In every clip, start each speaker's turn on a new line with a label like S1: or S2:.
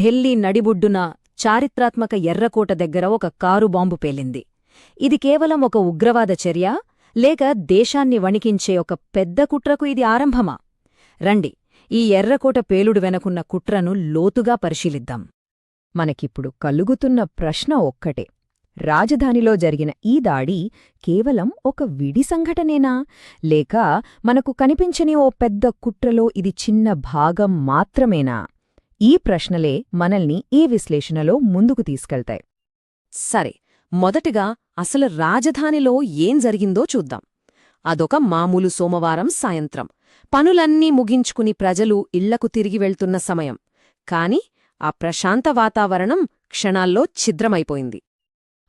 S1: ఢిల్లీ నడిబుడ్డున చారిత్రాత్మక ఎర్రకోట దగ్గర ఒక కారు బాంబు పేలింది. ఇది కేవలం ఒక ఉగ్రవాద చర్య లేక దేశాన్ని వణికించే ఒక పెద్ద కుట్రకు ఇది ఆరంభమా? రండి ఈ ఎర్రకోట పేలుడు వెనకున్న కుట్రను లోతుగా పరిశీలిద్దాం.
S2: మనకిప్పుడు కలుగుతున్న ప్రశ్న ఒక్కటే. రాజధానిలో జరిగిన ఈ దాడి కేవలం ఒక విడి సంఘటనేనా? లేక మనకు కనిపించని ఓ పెద్ద కుట్రలో ఇది చిన్న భాగం మాత్రమేనా? ఈ ప్రశ్నలే మనల్ని ఈ విశ్లేషణలో ముందుకు తీసుకెళ్తాయి.
S1: సరే మొదటిగా అసలు రాజధానిలో ఏం జరిగిందో చూద్దాం. అదొక మామూలు సోమవారం సాయంత్రం. పనులన్నీ ముగించుకుని ప్రజలు ఇళ్ళకు తిరిగి వెళ్తున్న సమయం. కాని ఆ ప్రశాంత వాతావరణం క్షణాల్లో ఛిద్రమైపోయింది.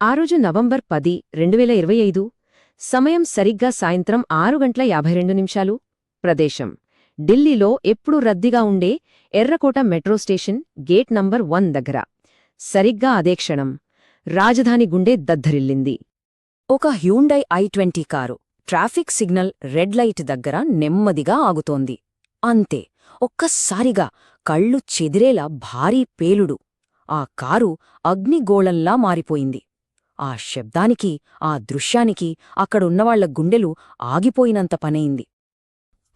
S1: ఆ రోజు నవంబర్ పది రెండువేల ఇరవై ఐదు. సమయం సరిగ్గా సాయంత్రం ఆరు గంటల యాభై రెండు నిమిషాలు. ప్రదేశం ఢిల్లీలో ఎప్పుడూ రద్దీగా ఉండే ఎర్రకోట metro station gate number one దగ్గర. సరిగ్గా అదే క్షణం రాజధాని గుండె దద్దరిల్లింది. ఒక Hyundai i twenty car traffic signal red light దగ్గర నెమ్మదిగా ఆగుతోంది. అంతే ఒక్కసారిగా కళ్ళు చెదిరేలా భారీ పేలుడు. ఆ కారు అగ్నిగోళంలా మారిపోయింది. ఆ శబ్దానికి ఆ దృశ్యానికి అక్కడున్నవాళ్ళ గుండెలు ఆగిపోయినంత పనైంది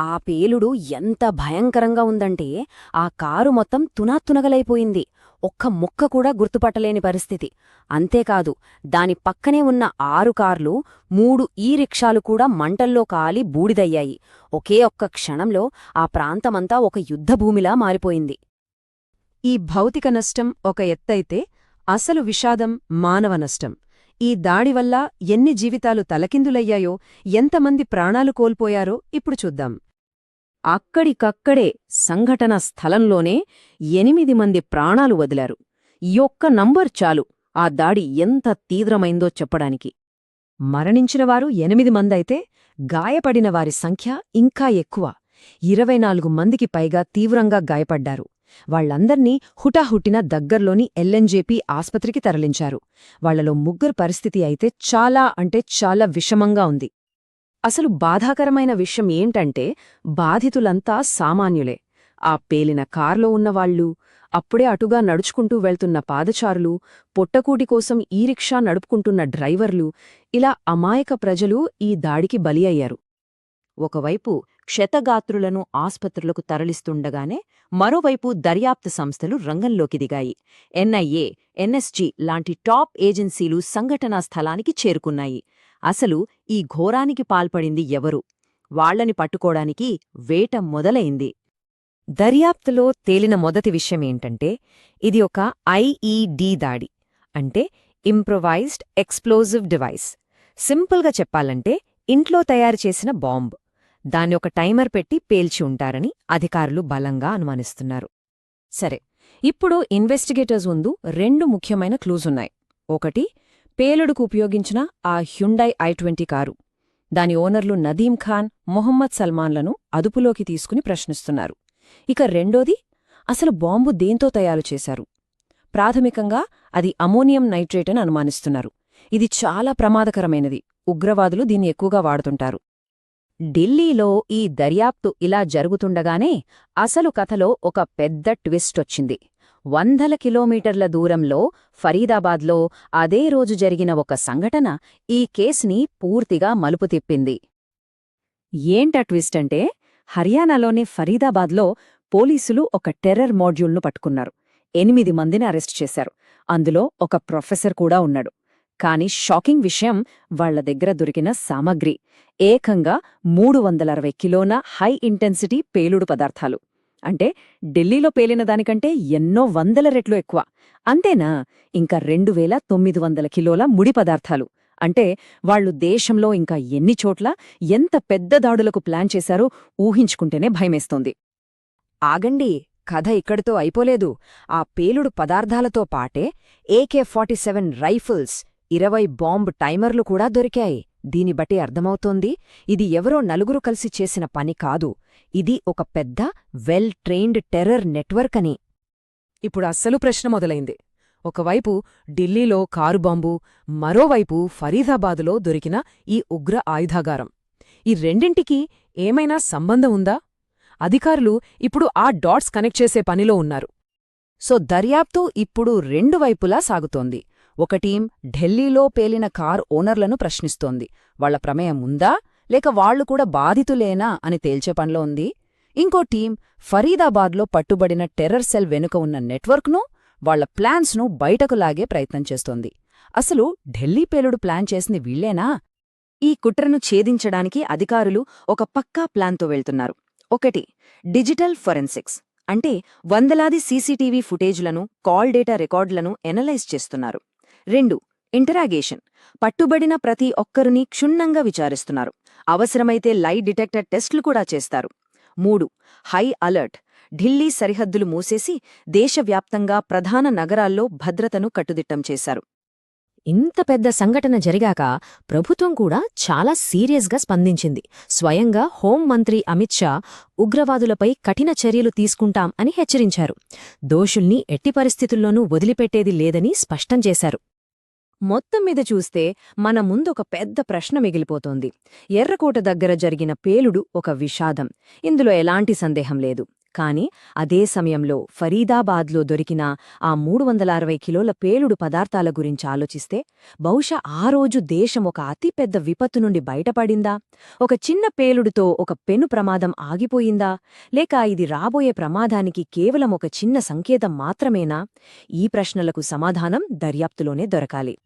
S1: ఆ పేలుడు ఎంత భయంకరంగా ఉందంటే ఆ కారు మొత్తం తునాతునగలైపోయింది. ఒక్క ముక్క కూడా గుర్తుపట్టలేని పరిస్థితి. అంతేకాదు దాని పక్కనే ఉన్న ఆరు కార్లు మూడు ఈ రిక్షాలు కూడా మంటల్లో కాలి బూడిదయ్యాయి. ఒకే ఒక్క క్షణంలో ఆ ప్రాంతమంతా ఒక యుద్ధభూమిలా మారిపోయింది. ఈ భౌతిక నష్టం ఒక ఎత్తైతే అసలు విషాదం మానవ నష్టం. ఈ దాడివల్ల ఎన్ని జీవితాలు తలకిందులయ్యాయో ఎంతమంది ప్రాణాలు కోల్పోయారో ఇప్పుడు చూద్దాం. అక్కడికక్కడే సంఘటన స్థలంలోనే ఎనిమిది మంది ప్రాణాలు వదిలారు. ఈ ఒక్క నంబర్ చాలు. ఆ దాడి ఎంత తీవ్రమైందో చెప్పడానికి. మరణించినవారు ఎనిమిది మందైతే గాయపడిన వారి సంఖ్య ఇంకా ఎక్కువ. ఇరవై నాలుగు మందికి పైగా తీవ్రంగా గాయపడ్డారు. వాళ్ళందర్నీ హుటాహుటిన దగ్గర్లోని ఎల్ఎన్జేపీ ఆస్పత్రికి తరలించారు. వాళ్ళలో ముగ్గురు పరిస్థితి అయితే చాలా అంటే చాలా విషమంగా ఉంది. అసలు బాధాకరమైన విషయం ఏంటంటే బాధితులంతా సామాన్యులే. ఆ పేలిన కార్లో ఉన్నవాళ్ళు అప్పుడే అటుగా నడుచుకుంటూ వెళ్తున్న పాదచారులు పొట్టకూటి కోసం ఈ రిక్షా నడుపుకుంటున్న డ్రైవర్లు ఇలా అమాయక ప్రజలు ఈ దాడికి బలి అయ్యారు. ఒకవైపు క్షతగాత్రులను ఆస్పత్రులకు తరలిస్తుండగానే మరోవైపు దర్యాప్తు సంస్థలు రంగంలోకి దిగాయి. ఎన్ఐఏ ఎన్ఎస్జీ లాంటి టాప్ ఏజెన్సీలు సంఘటనా స్థలానికి చేరుకున్నాయి. అసలు ఈ ఘోరానికి పాల్పడింది ఎవరు? వాళ్ళని పట్టుకోడానికి వేట మొదలైంది. దర్యాప్తులో తేలిన మొదటి విషయమేంటంటే ఇది ఒక ఐఈడీ దాడి అంటే ఇంప్రొవైజ్డ్ ఎక్స్ప్లోజివ్ డివైస్. సింపుల్గా చెప్పాలంటే ఇంట్లో తయారు చేసిన బాంబ్. దాన్ని ఒక టైమర్ పెట్టి పేల్చి ఉంటారని అధికారులు బలంగా అనుమానిస్తున్నారు. సరే ఇప్పుడు ఇన్వెస్టిగేటర్స్ ముందు రెండు ముఖ్యమైన క్లూజున్నాయి ఒకటి పేలుడుకు ఉపయోగించిన ఆ హ్యుండై ఐ ట్వంటీ కారు. దాని ఓనర్లు నదీం ఖాన్ మొహమ్మద్ సల్మాన్లను అదుపులోకి తీసుకుని ప్రశ్నిస్తున్నారు. ఇక రెండోది అసలు బాంబు దేంతో తయారు చేశారు? ప్రాథమికంగా అది అమోనియం నైట్రేట్ అని అనుమానిస్తున్నారు. ఇది చాలా ప్రమాదకరమైనది. ఉగ్రవాదులు దీన్ని ఎక్కువగా వాడుతుంటారు. ఢిల్లీలో ఈ దర్యాప్తు ఇలా జరుగుతుండగానే అసలు కథలో ఒక పెద్ద ట్విస్టొచ్చింది వందల కిలోమీటర్ల దూరంలో ఫరీదాబాద్లో అదే రోజు జరిగిన ఒక సంఘటన ఈ కేసుని పూర్తిగా మలుపు తిప్పింది ఏంట ట్విస్ట్ అంటే? హర్యానాలోని ఫరీదాబాద్లో పోలీసులు ఒక టెర్రర్ మాడ్యూల్ను పట్టుకున్నారు. ఎనిమిది మందిని అరెస్ట్ చేశారు. అందులో ఒక ప్రొఫెసర్ కూడా ఉన్నాడు. కాని షాకింగ్ విషయం వాళ్ళ దగ్గర దొరికిన సామగ్రి. ఏకంగా మూడు వందల అరవై కిలోన హై ఇంటెన్సిటీ పేలుడు పదార్థాలు. అంటే ఢిల్లీలో పేలిన దానికంటే ఎన్నో వందల రెట్లు ఎక్కువ. అంతేనా? ఇంకా రెండు వేల తొమ్మిది వందల కిలోల ముడి పదార్థాలు. అంటే వాళ్ళు దేశంలో ఇంకా ఎన్ని చోట్ల ఎంత పెద్ద దాడులకు ప్లాన్ చేశారో ఊహించుకుంటేనే భయమేస్తోంది. ఆగండి కథ ఇక్కడితో అయిపోలేదు. ఆ పేలుడు పదార్థాలతో పాటే ఏకే ఫార్టీ సెవెన్ రైఫిల్స్ ఇరవై బాంబ్ టైమర్లు కూడా దొరికాయి. దీని బట్టి అర్థమవుతోంది ఇది ఎవరో నలుగురు కలిసి చేసిన పని కాదు ఇది ఒక పెద్ద వెల్ ట్రైన్డ్ టెర్రర్ నెట్వర్క్ అని. ఇప్పుడు అస్సలు ప్రశ్న మొదలైంది. ఒకవైపు ఢిల్లీలో కారు బాంబు మరోవైపు ఫరీదాబాదులో దొరికిన ఈ ఉగ్ర ఆయుధాగారం. ఈ రెండింటికీ ఏమైనా సంబంధం ఉందా? అధికారులు ఇప్పుడు ఆ డాట్స్ కనెక్ట్ చేసే పనిలో ఉన్నారు.
S2: సో దర్యాప్తు ఇప్పుడు రెండు వైపులా సాగుతోంది. ఒక టీం ఢిల్లీలో పేలిన కార్ ఓనర్లను ప్రశ్నిస్తోంది. వాళ్ళ ప్రమేయం ఉందా? లేక వాళ్ళు కూడా బాధితులేనా? అని తేల్చే పనిలో ఉంది. ఇంకో టీం ఫరీదాబాద్లో పట్టుబడిన టెర్రర్ సెల్ వెనుక ఉన్న నెట్వర్క్ను వాళ్ళ ప్లాన్స్ను బయటకు లాగే ప్రయత్నం చేస్తోంది. అసలు ఢిల్లీ పేలుడు ప్లాన్ చేసింది వీళ్ళేనా
S1: ఈ కుట్రను ఛేదించడానికి అధికారులు ఒక పక్కా ప్లాన్తో వెళ్తున్నారు. ఒకటి డిజిటల్ ఫొరెన్సిక్స్. అంటే వందలాది సీసీటీవీ ఫుటేజ్లను కాల్ డేటా రికార్డులను ఎనలైజ్ చేస్తున్నారు. రెండు ఇంటరాగేషన్ పట్టుబడిన ప్రతి ఒక్కరిని క్షుణ్ణంగా విచారిస్తున్నారు. అవసరమైతే లై డిటెక్టర్ టెస్టులు కూడా చేస్తారు. మూడు హై అలర్ట్ ఢిల్లీ సరిహద్దులు మూసేసి దేశవ్యాప్తంగా ప్రధాన నగరాల్లో భద్రతను కట్టుదిట్టం చేశారు.
S3: ఇంత పెద్ద సంఘటన జరిగాక ప్రభుత్వం కూడా చాలా సీరియస్గా స్పందించింది. స్వయంగా హోంమంత్రి అమిత్ షా ఉగ్రవాదులపై కఠిన చర్యలు తీసుకుంటాం అని హెచ్చరించారు. దోషుల్ని ఎట్టి పరిస్థితుల్లోనూ వదిలిపెట్టేది లేదని స్పష్టం చేశారు.
S1: మొత్తం మీద చూస్తే మన ముందొక పెద్ద ప్రశ్న మిగిలిపోతోంది. ఎర్రకోట దగ్గర జరిగిన పేలుడు ఒక విషాదం. ఇందులో ఎలాంటి సందేహం లేదు. కాని అదే సమయంలో ఫరీదాబాద్లో దొరికిన ఆ మూడు వందల అరవై కిలోల పేలుడు పదార్థాల గురించి ఆలోచిస్తే బహుశా ఆ రోజు దేశం ఒక అతిపెద్ద విపత్తు నుండి బయటపడిందా? ఒక చిన్న పేలుడుతో ఒక పెను ప్రమాదం ఆగిపోయిందా? లేక ఇది రాబోయే ప్రమాదానికి కేవలం ఒక చిన్న సంకేతం మాత్రమేనా? ఈ ప్రశ్నలకు సమాధానం దర్యాప్తులోనే దొరకాలి.